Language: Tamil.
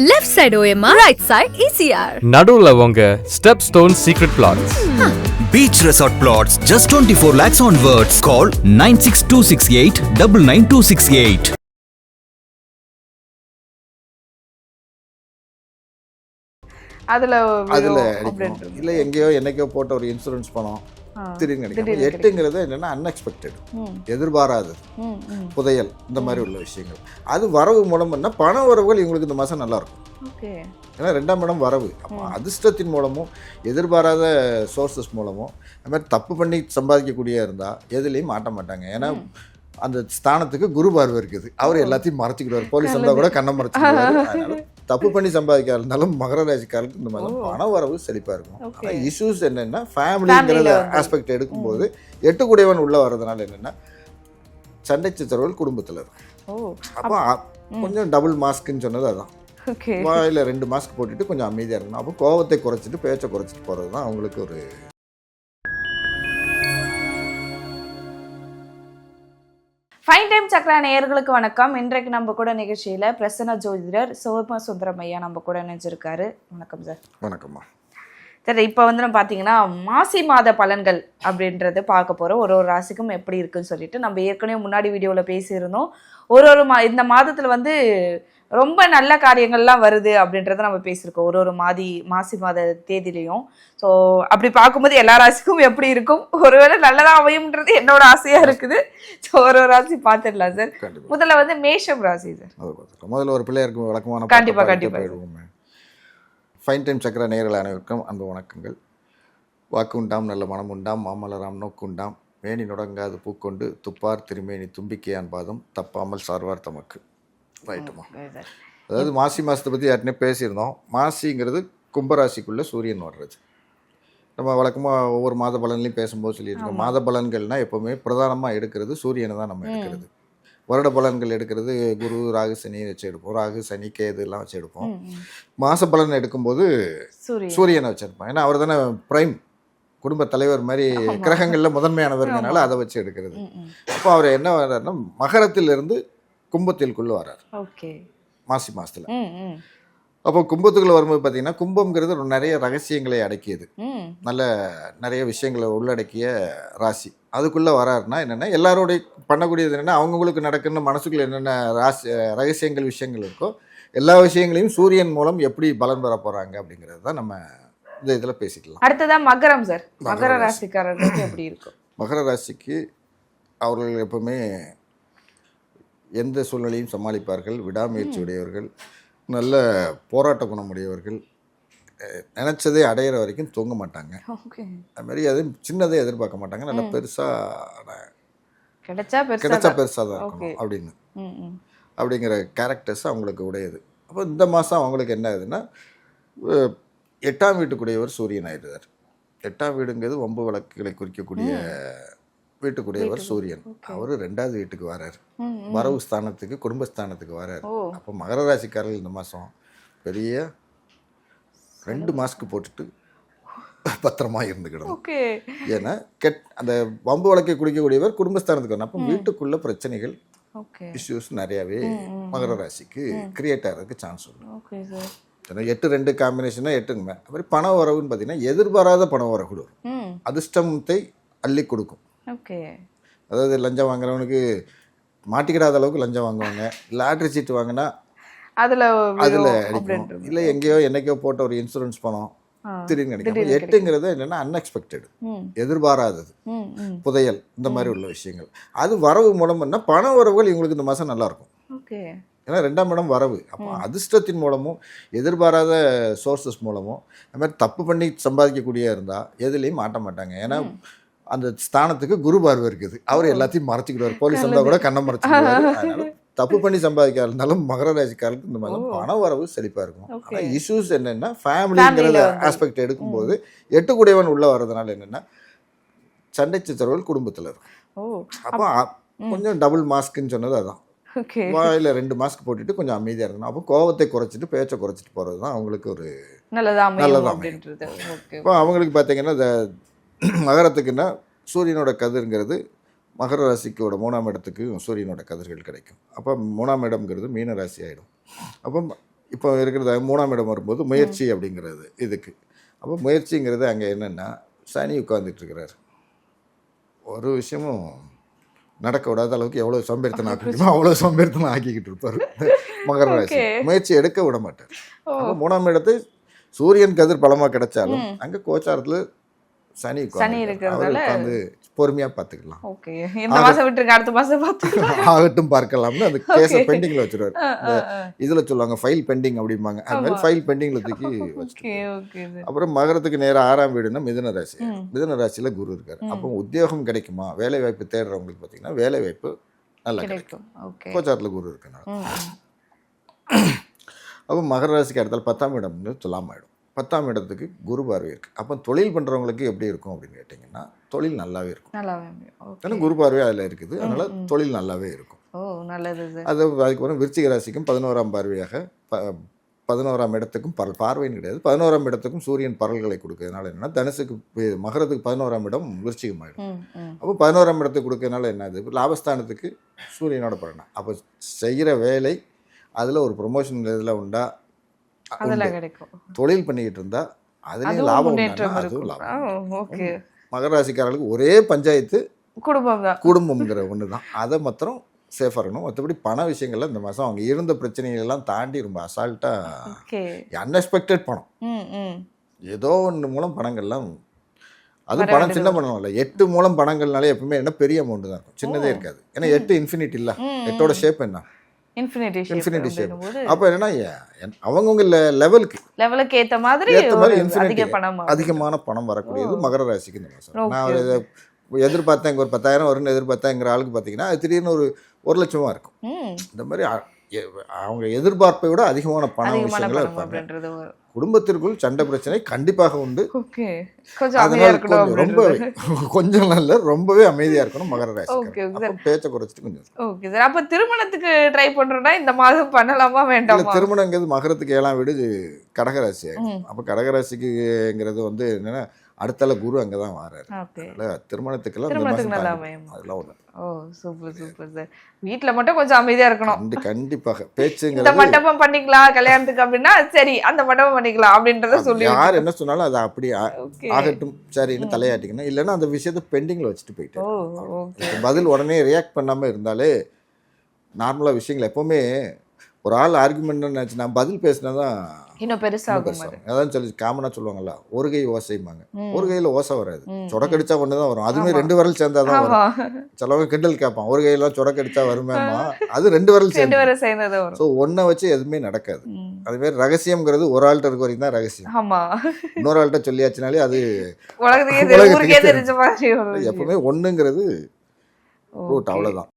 Left side OMR right side ECR நடுவுல உங்க step stone secret plots Beach Resort Plots just 24 lakhs onwards. Call 96268 99268. அதுல அதில் விழும் அடிக்கும். அப்படின்றது. இல்லை எங்கேயோ என்னைக்கோ போட்ட ஒரு இன்சூரன்ஸ் பணம். திடீர்னு கிடைக்கும் எட்டுங்கிறது என்னென்னா அன்எக்ஸ்பெக்டட் எதிர்பாராதது. புதையல். இந்த மாதிரி உள்ள விஷயங்கள். அது வரவு மூலம் என்ன? பண வரவுகள் இவங்களுக்கு இந்த மாதம் நல்லா இருக்கும் ஓகே. ஏன்னா ரெண்டாம் இடம் வரவு. அப்போ அதிர்ஷ்டத்தின் மூலமும் எதிர்பாராத சோர்சஸ் மூலமும் அது மாதிரி தப்பு பண்ணி சம்பாதிக்கக்கூடிய இருந்தால் எதுலேயும் மாட்ட மாட்டாங்க. ஏன்னா அந்த ஸ்தானத்துக்கு குரு பார்வை இருக்குது. அவர் எல்லாத்தையும் மறைச்சிக்கிடுவார். போலீஸ் வந்தால் கூட கண்ணை மறைச்சிக்கிடுவார். அதனால தப்பு பண்ணி சம்பாதிக்க இருந்தாலும் மகர ராசிக்காரருக்கு இந்த மாதிரி பண வரவு செழிப்பாக இருக்கும். ஆனால் இஷ்யூஸ் என்னென்னா ஃபேமிலிங்கிற. ஆஸ்பெக்ட் எடுக்கும்போது எட்டு கூடையவன் உள்ளே வர்றதுனால என்னென்னா சண்டை சச்சரவுகள் குடும்பத்தில் இருக்கும். அப்போ கொஞ்சம் டபுள் மாஸ்க்குன்னு சொன்னது அதான். வாயில் ரெண்டு மாஸ்க் போட்டுட்டு கொஞ்சம் அமைதியாக இருக்கணும். அப்போ கோவத்தை குறைச்சிட்டு பேச்சை குறைச்சிட்டு போகிறது தான் அவங்களுக்கு ஒரு ஃபைன் டைம் சக்ரா நேயர்களுக்கு வணக்கம். இன்றைக்கு நம்ம கூட நிகழ்ச்சியில பிரசன்ன ஜோதிடர் சிவப சுந்தரம் ஐயா நம்ம கூட இணைஞ்சிருக்காரு. வணக்கம் சார். வணக்கம்மா. சரி இப்போ வந்து நம்ம பார்த்தீங்கன்னா மாசி மாத பலன்கள் அப்படின்றது பார்க்க போகிறோம் ஒரு ஒரு ராசிக்கும் எப்படி இருக்குன்னு சொல்லிட்டு நம்ம ஏற்கனவே முன்னாடி வீடியோவில் பேசியிருந்தோம். ஒரு ஒரு மா இந்த மாதத்தில் வந்து ரொம்ப நல்ல காரியங்கள்லாம் வருது அப்படின்றத நம்ம பேசியிருக்கோம். ஒரு ஒரு மாதி மாசி மாத தேதியிலையும். ஸோ அப்படி பார்க்கும்போது எல்லா ராசிக்கும் எப்படி இருக்கும்? ஒருவேளை நல்லதாக அமையும்ன்றது என்னோட ஆசையாக இருக்குது. ஸோ ஒரு ஒரு ராசி பார்த்துடலாம் சார் கண்டிப்பாக முதல்ல வந்து மேஷம் ராசி சார் முதல்ல ஒரு பிள்ளையருக்கு வழக்கமான கண்டிப்பா, பாட்டை கண்டிப்பா. பாடிட்டு போயிடுவோமே. ஃபைன் டைம் சக்கர நேயர்கள் அனைவருக்கும் அன்பு வணக்கங்கள். வாக்கு உண்டாம் நல்ல மனம் உண்டாம் மாமலராம் நோக்கு உண்டாம். மேனி நுடங்காது பூக்கொண்டு துப்பார் திருமேனி தும்பிக்கையான் பாதம் தப்பாமல் சார்வார் தமக்கு. ரைட்டுமா அதாவது மாசி மாதத்தை பற்றி யாருனே பேசியிருந்தோம். மாசிங்கிறது கும்பராசிக்குள்ளே சூரியன் வர்றது நம்ம வழக்கமாக ஒவ்வொரு மாத பலன்லையும் பேசும்போது சொல்லியிருக்கோம். மாத பலன்கள்னால் எப்போவுமே பிரதானமாக எடுக்கிறது சூரியனை தான் நம்ம எடுக்கிறது. வருட பலன்கள் எடுக்கிறது குரு ராகு சனி வச்சு எடுப்போம். ராகு சனி கேது எல்லாம் வச்சு எடுப்போம். மாத பலன் எடுக்கும்போது சூரியன். வச்சிருப்போம் ஏன்னா அவர் தானே பிரைம் குடும்ப தலைவர் மாதிரி கிரகங்களில் முதன்மையானவர்னால அதை வச்சு எடுக்கிறது. அப்போ அவர் என்ன வர்றாருன்னா மகரத்திலிருந்து கும்பத்திற்குள்ளே வர்றார். ஓகே. மாசி மாதத்தில் ம் ம். அப்போ கும்பத்துக்குள்ளே வரும்போது பார்த்தீங்கன்னா கும்பம்ங்கிறது நிறைய ரகசியங்களை அடக்கியது. நல்ல நிறைய விஷயங்களை உள்ளடக்கிய ராசி. அதுக்குள்ளே வராருன்னா என்னென்னா எல்லாரோடைய பண்ணக்கூடியது என்னென்னா அவங்கவுங்களுக்கு நடக்குன்னு மனசுக்குள்ள என்னென்ன ராசி ரகசியங்கள் விஷயங்கள் இருக்கோ எல்லா விஷயங்களையும் சூரியன் மூலம் எப்படி பலன் பெற போகிறாங்க அப்படிங்கிறது தான் நம்ம இந்த இதில் பேசிக்கலாம். அடுத்ததா மகரம் சார். மகர மகர ராசி. ராசிக்காரர்களுக்கு எப்படி இருக்கும்? மகர ராசிக்கு அவர்கள் எப்பவுமே எந்த சூழ்நிலையும் சமாளிப்பார்கள் விடாமுயற்சி உடையவர்கள் நல்ல போராட்ட குணம் உடையவர்கள். நினைச்சதே அடையிற வரைக்கும் தூங்க மாட்டாங்க. ஓகே. அது சின்னதை எதிர்பார்க்க மாட்டாங்க. நல்லா பெருசாக கிடைச்சா கிடைச்சா. பெருசாக தான் Okay. இருக்கணும் அப்படின்னு. அப்படிங்கிற கேரக்டர்ஸ் அவங்களுக்கு உடையது. அப்போ இந்த மாதம் அவங்களுக்கு என்ன ஆகுதுன்னா எட்டாம் வீட்டுக்குடையவர் சூரியன் ஆயிடுறார். எட்டாம் வீடுங்கிறது ஒம்பு வழக்குகளை குறிக்கக்கூடிய வீட்டுக்குடையவர் சூரியன். அவர் ரெண்டாவது வீட்டுக்கு வரார். வரவு ஸ்தானத்துக்கு குடும்பஸ்தானத்துக்கு வரார். அப்போ மகர ராசிக்காரர்கள் இந்த மாதம் பெரிய ரெண்டு மாஸ்க் போட்டுட்டு பத்திரமா இருந்துக்கிடணும் ஓகே. ஏன்னா கெட் அந்த வம்பு வழக்கை குடிக்கக்கூடியவர் குடும்பஸ்தானத்துக்கு வரணும். அப்போ வீட்டுக்குள்ள பிரச்சனைகள் இஷ்யூஸ் நிறையாவே மகர ராசிக்கு கிரியேட் ஆகிறதுக்கு சான்ஸ் உண்டு. ஏன்னா எட்டு ரெண்டு காம்பினேஷனாக எட்டுங்க. அது மாதிரி பண வரவுன்னு பார்த்தீங்கன்னா எதிர்பாராத பண வரவு அதிர்ஷ்டத்தை அள்ளி கொடுக்கும். ஓகே. அதாவது லஞ்சம் வாங்குறவனுக்கு மாட்டிக்கிடாத அளவுக்கு லஞ்சம் வாங்குவாங்க. லாட்ரி சீட்டு வாங்கினா அதுல அதில் அப்படின்றது இல்லை எங்கேயோ என்னைக்கோ போட்ட ஒரு இன்சூரன்ஸ் பணம். திடீர்னு கிடைக்கும் எட்டுங்கிறது என்னென்னா அன்எக்ஸ்பெக்டட் எதிர்பாராதது. புதையல். இந்த மாதிரி உள்ள விஷயங்கள். அது வரவு மூலம் என்ன? பண வரவுகள் இவங்களுக்கு இந்த மாதம் நல்லா இருக்கும் ஓகே. ஏன்னா ரெண்டாம் இடம் வரவு. அப்போ அதிர்ஷ்டத்தின் மூலமும் எதிர்பாராத சோர்சஸ் மூலமும் அது மாதிரி தப்பு பண்ணி சம்பாதிக்கக்கூடிய இருந்தால் எதுலேயும் மாட்ட மாட்டாங்க. ஏன்னா அந்த ஸ்தானத்துக்கு குரு பார்வை இருக்குது. அவர் எல்லாத்தையும் மறைச்சிக்கிடுவார். போலீஸ் வந்தால் கூட கண்ணை மறைச்சிக்கிடுவார். அதனால தப்பு பண்ணி சம்பாதிக்க இருந்தாலும் மகர ராசிக்காரருக்கு இந்த மாதிரி பண வரவு செழிப்பாக இருக்கும். ஆனால் இஷ்யூஸ் என்னென்னா ஃபேமிலிங்கிற. ஆஸ்பெக்ட் எடுக்கும்போது எட்டு கூடையவன் உள்ளே வர்றதுனால என்னென்னா சண்டை சச்சரவுகள் குடும்பத்தில் இருக்கும். அப்போ கொஞ்சம் டபுள் மாஸ்க்குன்னு சொன்னது அதான். வாயில் ரெண்டு மாஸ்க் போட்டுட்டு கொஞ்சம் அமைதியாக இருக்கணும். அப்போ கோவத்தை குறைச்சிட்டு பேச்சை குறைச்சிட்டு போகிறது தான் அவங்களுக்கு ஒரு நல்லதா அமையும் நல்லதா அமையும். அப்படின்றது. ஓகே இப்போ அவங்களுக்கு பார்த்தீங்கன்னா இந்த மகரத்துக்குன்னா சூரியனோட கதிர்ங்கிறது மகர ராசிக்கோட மூணாம் இடத்துக்கு சூரியனோட கதிர்கள் கிடைக்கும். அப்போ மூணாம் இடம்ங்கிறது மீன ராசி ஆகிடும் அப்போ இப்போ இருக்கிறது மூணாம் இடம் வரும்போது முயற்சி அப்படிங்கிறது இதுக்கு. அப்போ முயற்சிங்கிறது அங்கே என்னென்னா சனி உட்கார்ந்துட்டு இருக்கிறாரு. ஒரு விஷயமும் நடக்க விடாத அளவுக்கு எவ்வளோ சோம்பேறித்தனம் ஆக்கிக்கணுமோ அவ்வளோ சோம்பேறித்தனம் ஆக்கிக்கிட்டு இருப்பார். மகர ராசி. முயற்சி எடுக்க விட மாட்டார். அப்போ மூணாம் இடத்து சூரியன் கதிர் பலமாக கிடைச்சாலும் அங்கே கோச்சாரத்தில் சனி சனி இருக்கிறதால- உட்காந்து பொறுமையாக பார்த்துக்கலாம் ஓகே. இந்த மாசம் விட்டுருங்க அடுத்த மாசம் பார்த்துக்கலாம் ஆகட்டும் பார்க்கலாம்னு அந்த கேஸை. பெண்டிங்கில் வச்சிருவார். இதில் சொல்லுவாங்க ஃபைல் பெண்டிங் அப்படிம்பாங்க. அது மாதிரி. ஃபைல் பெண்டிங்கில் தூக்கி வச்சுட்டு அப்புறம் மகரத்துக்கு நேரா ஆறாம் வீடுனா மிதுன ராசி மிதுன ராசியில் குரு இருக்கார். அப்போ உத்தியோகம் கிடைக்குமா? வேலை வாய்ப்பு தேடுறவங்களுக்கு பார்த்தீங்கன்னா வேலை வாய்ப்பு நல்லா கிடைக்கும். கோச்சாரத்தில் குரு இருக்கனால. அப்போ மகர ராசிக்கு அடுத்தால் பத்தாம் இடம்னு சொல்லாம ஆயிடும் பத்தாம் இடத்துக்கு குரு பார்வை இருக்கு அப்போ தொழில் பண்ணுறவங்களுக்கு எப்படி இருக்கும் அப்படின்னு கேட்டிங்கன்னா தொழில் நல்லாவே இருக்கும். நல்லா ஓகே. ஏன்னா குரு பார்வை அதில் இருக்குது. அதனால தொழில் நல்லாவே இருக்கும். ஓ நல்லது அது அதுக்கப்புறம் விருச்சிக ராசிக்கும் பதினோராம் பார்வையாக ப பதினோராம் இடத்துக்கும் பரல் பார்வைன்னு கிடையாது. பதினோராம் இடத்துக்கும் சூரியன் பரல்களை கொடுக்கறதுனால என்னன்னா தனுசுக்கு மகரத்துக்கு பதினோராம் இடம் விருச்சிகம் ஆயிடும். ம் ம். அப்போ பதினோராம் இடத்துக்கு கொடுக்கறதுனால என்னது லாபஸ்தானத்துக்கு சூரியனோட பலனா. அப்போ செய்கிற வேலை அதில் ஒரு ப்ரொமோஷன் இதில் உண்டா? அதெல்லாம் உண்டு. கிடைக்கும். தொழில் பண்ணிக்கிட்டு இருந்தா அதுலேயும் லாபம் அதுவும் லாபம் ஓகே. மகர ராசிக்காரர்களுக்கு ஒரே பஞ்சாயத்து குடும்பம் தான். குடும்பம்ங்கிற ஒன்று தான். அதை மாத்திரம் சேஃபாக இருக்கணும். மற்றபடி பண விஷயங்கள்ல இந்த மாதம் அவங்க இருந்த பிரச்சனைகள் எல்லாம் தாண்டி ரொம்ப அசால்ட்டாக அன்எக்ஸ்பெக்டட் பணம். ஏதோ ஒன்று மூலம் பணங்கள்லாம் அது பணம் சின்ன பணம் இல்லை. எட்டு மூலம் பணங்கள்னாலே எப்பவுமே என்ன பெரிய அமௌண்ட் தான் இருக்கும். சின்னதே இருக்காது. ஏன்னா எட்டு இன்ஃபினிட் இல்லை. எட்டோட ஷேப் என்ன? இன்ஃபினிட்டி இன்ஃபினிட்டி ஷேப் அப்போ என்னன்னா அவங்கவுங்க லெவலுக்கு லெவலுக்கு ஏத்த மாதிரி ஏத்த மாதிரி. அதிக பணம் அதிகமான பணம் வரக்கூடியது மகர ராசிக்கு இந்த மாதம் நான் எதிர்பார்த்தேன் இங்க ஒரு பத்தாயிரம் வரும்னு எதிர்பார்த்தேங்கிற ஆளுக்கு பார்த்தீங்கன்னா அது திடீர்னு ஒரு ஒரு லட்சமாக இருக்கும். இந்த மாதிரி அவங்க எதிர்பார்ப்பை விட அதிகமான பண அதிகமான விஷயங்களா பணம் இருப்பாங்க. குடும்பத்திற்குள் சண்டை பிரச்சனை கண்டிப்பாக உண்டு. அதனால ரொம்பவே கொஞ்சம் நல்ல ரொம்பவே அமைதியா இருக்கணும் மகர ராசி பேச்சை குறைச்சிட்டு கொஞ்சம் ஓகே சார். அப்ப திருமணத்துக்கு ட்ரை பண்றோம்னா இந்த மாதம் பண்ணலாமா வேண்டாமா? திருமணங்கிறது மகரத்துக்கு ஏழாம் வீடு கடகராசி ஆகும் அப்போ கடகராசிக்குங்கிறது வந்து என்னன்னா அடுத்தால குரு அங்கே தான் வராரு அதனால திருமணத்துக்கெல்லாம்? அதெல்லாம் ஒன்று ஓ சூப்பர் சூப்பர் சார். வீட்ல மட்டும் கொஞ்சம் அமைதியா இருக்கணும். கண்டி கண்டிப்பாக. இந்த பேச்சுங்கிறது மண்டபம் பண்ணிக்கலாம் கல்யாணத்துக்கு அப்படின்னா சரி அந்த மண்டபம் பண்ணிக்கலாம் அப்படின்றத சொல்லி யார் என்ன சொன்னாலும் அது அப்படி ஆகட்டும் சரின்னு தலையாட்டிக்கணும். இல்லைன்னா அந்த விஷயத்தை பெண்டிங்கில் வச்சுட்டு போயிட்டு பதில் உடனே ரியாக்ட் பண்ணாமல் இருந்தாலே நார்மலாக விஷயங்கள் எப்போவுமே ஒரு ஆள் ஆர்குமெண்ட் நினச்சி நான் பதில் பேசினா தான் இன்னும் பெருசாகும் அது. அதான் சொல்லி காமனாக சொல்லுவாங்கல்ல ஒரு கை ஓசைம்பாங்க. ஒரு கையில் ஓசை வராது. சொடக்கடிச்சா ஒன்று தான் வரும். அதுவுமே. ரெண்டு விரல் சேர்ந்தா தான் வரும். சிலவங்க கிண்டல் கேட்பான். ஒரு கையெல்லாம் சொடக்கடிச்சா வருமேம்மா. அது ரெண்டு விரல் சேர்ந்து ஸோ ஒன்றை வச்சு எதுவுமே நடக்காது. அதுமாரி ரகசியம்ங்கிறது ஒரு ஆள்கிட்ட இருக்க வரைக்கும் தான் ரகசியம். ஆமா. இன்னொரு ஆள்கிட்ட சொல்லியாச்சுனாலே அது. எப்பவுமே ஒண்ணுங்கிறது Okay. ரூட் அவ்வளோதான்